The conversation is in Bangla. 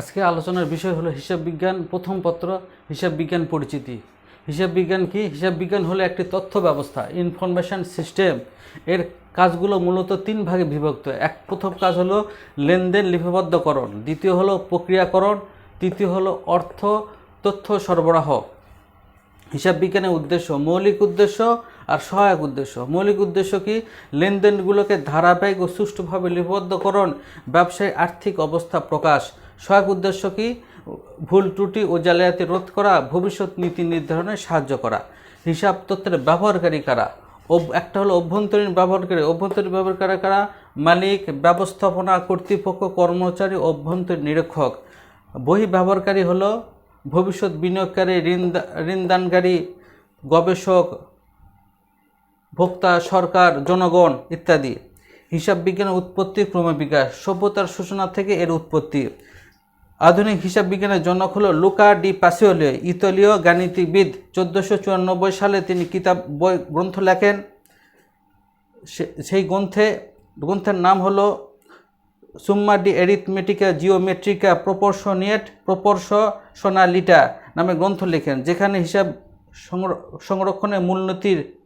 আজকে আলোচনার বিষয় হলো হিসাব বিজ্ঞান, প্রথম পত্র, হিসাব বিজ্ঞান পরিচিতি। হিসাব বিজ্ঞান কি? হিসাব বিজ্ঞান হলো একটি তথ্য ব্যবস্থা ইনফরমেশন সিস্টেম এর কাজগুলো মূলত তিন ভাগে বিভক্ত। এক প্রথম কাজ হলো লেনদেন লিপিবদ্ধকরণ, দ্বিতীয় হলো প্রক্রিয়াকরণ, তৃতীয় হলো অর্থ তথ্য সরবরাহ। হিসাব বিজ্ঞানের উদ্দেশ্য, মৌলিক উদ্দেশ্য আর সহায়ক উদ্দেশ্য। মৌলিক উদ্দেশ্য কি? লেনদেনগুলোকে ধারাবাহিক ও সুষ্ঠুভাবে লিপিবদ্ধকরণ, ব্যবসায়ী আর্থিক অবস্থা প্রকাশ সহায়ক উদ্দেশ্য কি? ভুল ত্রুটি ও জালিয়াতি রোধ করা, ভবিষ্যৎ নীতি নির্ধারণে সাহায্য করা। হিসাব তথ্যের ব্যবহারকারী কারা? একটা হলো অভ্যন্তরীণ ব্যবহারকারী। অভ্যন্তরীণ ব্যবহারকারী কারা? মালিক, ব্যবস্থাপনা, কর্তৃপক্ষ, কর্মচারী, অভ্যন্তরীণ নিরীক্ষক। বহি ব্যবহারকারী হলো ভবিষ্যৎ বিনিয়োগকারী, ঋণ ঋণদানকারী গবেষক, ভোক্তা, সরকার, জনগণ ইত্যাদি। হিসাব বিজ্ঞানের উৎপত্তি ক্রমবিকাশ সভ্যতার সূচনা থেকে এর উৎপত্তি। আধুনিক হিসাব বিজ্ঞানের জনক হলো লুকা ডি পাসিওলিও, ইতালীয় গাণিতিকবিদ। চোদ্দোশো চুরানব্বই সালে তিনি কিতাব, বই, গ্রন্থ লেখেন। সেই গ্রন্থে, গ্রন্থের নাম হলো সুম্মা ডি এরিথমেটিকা জিওমেট্রিকা প্রপোর্শনিয়েট প্রপোর্শনালিটা নামে গ্রন্থ লেখেন, যেখানে হিসাব সংর- সংরক্ষণের মূলনীতির